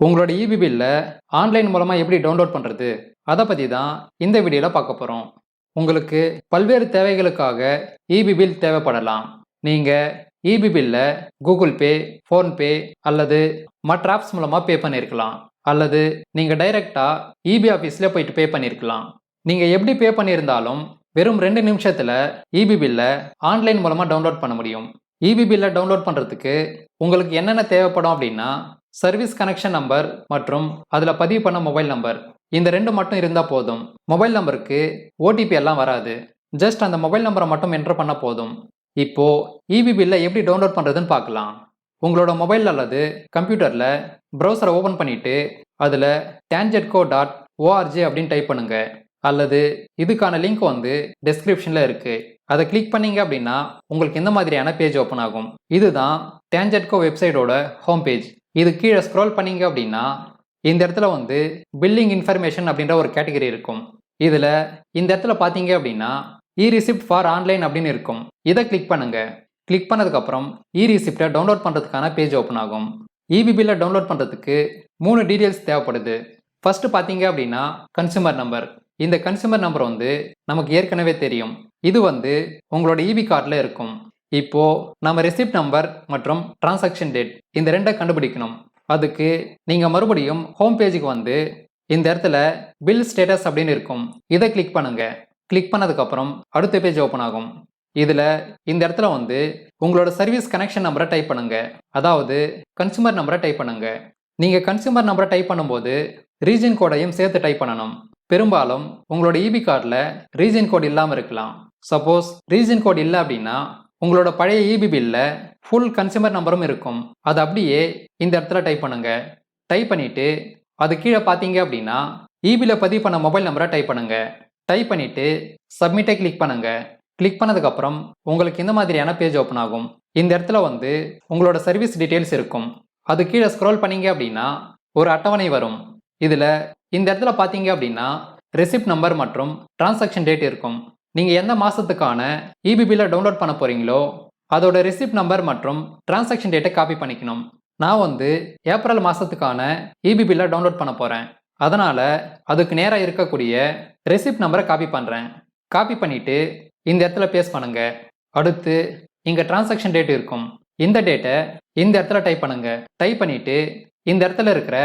உங்களோட இபி பில்ல ஆன்லைன் மூலமாக எப்படி டவுன்லோட் பண்ணுறது அதை பற்றி தான் இந்த வீடியோவில் பார்க்க போகிறோம் உங்களுக்கு பல்வேறு தேவைகளுக்காக இபி பில் தேவைப்படலாம். நீங்கள் இபி பில்ல கூகுள் பே ஃபோன்பே அல்லது மற்ற ஆப்ஸ் மூலமாக பே பண்ணியிருக்கலாம் அல்லது நீங்கள் டைரெக்டாக இபி ஆஃபீஸில் போயிட்டு பே பண்ணியிருக்கலாம் நீங்கள் எப்படி பே பண்ணியிருந்தாலும் வெறும் ரெண்டு நிமிஷத்தில் இபி பில்ல ஆன்லைன் மூலமாக டவுன்லோட் பண்ண முடியும். இபி பில்லை டவுன்லோட் பண்ணுறதுக்கு உங்களுக்கு என்னென்ன தேவைப்படும் அப்படின்னா சர்வீஸ் கனெக்ஷன் நம்பர் மற்றும் அதில் பதிவு பண்ண மொபைல் நம்பர். இந்த ரெண்டு மட்டும் இருந்தால் போதும். மொபைல் நம்பருக்கு ஓடிபி எல்லாம் வராது. ஜஸ்ட் அந்த மொபைல் நம்பரை மட்டும் என்டர் பண்ண போதும். இப்போ இபி பில்லை எப்படி டவுன்லோட் பண்ணுறதுன்னு பார்க்கலாம் உங்களோட மொபைல் அல்லது கம்ப்யூட்டரில் ப்ரௌசரை ஓப்பன் பண்ணிவிட்டு அதில் டேன்ஜெட்கோ டாட் ஓஆர்ஜி அப்படின்னு டைப் பண்ணுங்க. அல்லது இதுக்கான லிங்க் வந்து டெஸ்கிரிப்ஷனில் இருக்கு. அதை கிளிக் பண்ணீங்க அப்படின்னா உங்களுக்கு இந்த மாதிரியான பேஜ் ஓப்பன் ஆகும். இதுதான் டேன்ஜெட்கோ வெப்சைட்டோட ஹோம் பேஜ் இது கீழே ஸ்க்ரோல் பண்ணீங்க அப்படின்னா இந்த இடத்துல வந்து பில்லிங் இன்ஃபர்மேஷன் அப்படின்ற ஒரு கேட்டகரி இருக்கும். இதில் இந்த இடத்துல பார்த்தீங்க அப்படின்னா இ ரிசிப்ட் ஃபார் ஆன்லைன் அப்படின்னு இருக்கும். இதை கிளிக் பண்ணுங்க. கிளிக் பண்ணதுக்கப்புறம் இ ரிசிப்டை டவுன்லோட் பண்ணுறதுக்கான பேஜ் ஓப்பன் ஆகும். இபி பில்லை டவுன்லோட் பண்ணுறதுக்கு மூணு டீட்டெயில்ஸ் தேவைப்படுது. ஃபஸ்ட்டு பார்த்தீங்க அப்படின்னா கன்சூமர் நம்பர் இந்த கன்சூமர் நம்பர் வந்து நமக்கு ஏற்கனவே தெரியும். இது வந்து உங்களோட இபி கார்டில் இருக்கும். இப்போ நம்ம ரெசிப்ட் நம்பர் மற்றும் டிரான்சாக்ஷன் டேட் இந்த ரெண்டை கண்டுபிடிக்கணும். அதுக்கு நீங்கள் மறுபடியும் ஹோம் பேஜுக்கு வந்து இந்த இடத்துல பில் ஸ்டேட்டஸ் அப்படின்னு இருக்கும். இதை கிளிக் பண்ணுங்க. கிளிக் பண்ணதுக்கப்புறம் அடுத்த பேஜ் ஓப்பன் ஆகும். இதில் இந்த இடத்துல வந்து உங்களோட சர்வீஸ் கனெக்ஷன் நம்பரை டைப் பண்ணுங்க. அதாவது கன்சூமர் நம்பரை டைப் பண்ணுங்க. நீங்கள் கன்சூமர் நம்பரை டைப் பண்ணும்போது ரீஜன் கோடையும் சேர்த்து டைப் பண்ணணும். பெரும்பாலும் உங்களோட இபி கார்டில் ரீஜன் கோட் இல்லாமல் இருக்கலாம். சப்போஸ் ரீஜன் கோட் இல்லை அப்படின்னா உங்களோட பழைய இபி பில்ல ஃபுல் கன்சியூமர் நம்பரும் இருக்கும். அது அப்படியே இந்த இடத்துல டைப் பண்ணுங்க. டைப் பண்ணிட்டு அது கீழே பார்த்தீங்க அப்படின்னா இபியில் பதிவு பண்ண மொபைல் நம்பரை டைப் பண்ணுங்க. டைப் பண்ணிட்டு சப்மிட்டை கிளிக் பண்ணுங்க. கிளிக் பண்ணதுக்கப்புறம் உங்களுக்கு இந்த மாதிரியான பேஜ் ஓப்பன் ஆகும். இந்த இடத்துல வந்து உங்களோட சர்வீஸ் டீட்டெயில்ஸ் இருக்கும். அது கீழே ஸ்க்ரோல் பண்ணீங்க அப்படின்னா ஒரு அட்டவணை வரும். இதில் இந்த இடத்துல பார்த்தீங்க அப்படின்னா ரெசிப்ட் நம்பர் மற்றும் டிரான்சாக்ஷன் டேட் இருக்கும். நீங்கள் எந்த மாதத்துக்கான இபிபியில் டவுன்லோட் பண்ண போகிறீங்களோ அதோட ரெசிப்ட் நம்பர் மற்றும் டிரான்சாக்ஷன் டேட்டை காப்பி பண்ணிக்கணும். நான் வந்து ஏப்ரல் மாதத்துக்கான இபிபியில் டவுன்லோட் பண்ண போகிறேன் அதனால் அதுக்கு நேராக இருக்கக்கூடிய ரெசிப்ட் நம்பரை காப்பி பண்ணுறேன் காப்பி பண்ணிவிட்டு இந்த இடத்துல பேஸ் பண்ணுங்க. அடுத்து இங்கே டிரான்சாக்ஷன் டேட் இருக்கும். இந்த டேட்டை இந்த இடத்துல டைப் பண்ணுங்க. டைப் பண்ணிவிட்டு இந்த இடத்துல இருக்கிற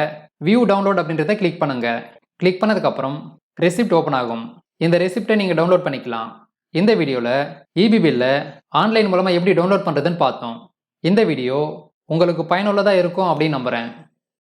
வியூ டவுன்லோட் அப்படின்றத கிளிக் பண்ணுங்க. கிளிக் பண்ணதுக்கப்புறம் ரெசிப்ட் ஓப்பன் ஆகும். இந்த ரெசிப்டை நீங்கள் டவுன்லோட் பண்ணிக்கலாம். இந்த வீடியோவில் இபி பில்லை ஆன்லைன் மூலமாக எப்படி டவுன்லோட் பண்ணுறதுன்னு பார்த்தோம். இந்த வீடியோ உங்களுக்கு பயனுள்ளதாக இருக்கும் அப்படின்னு நம்புகிறேன்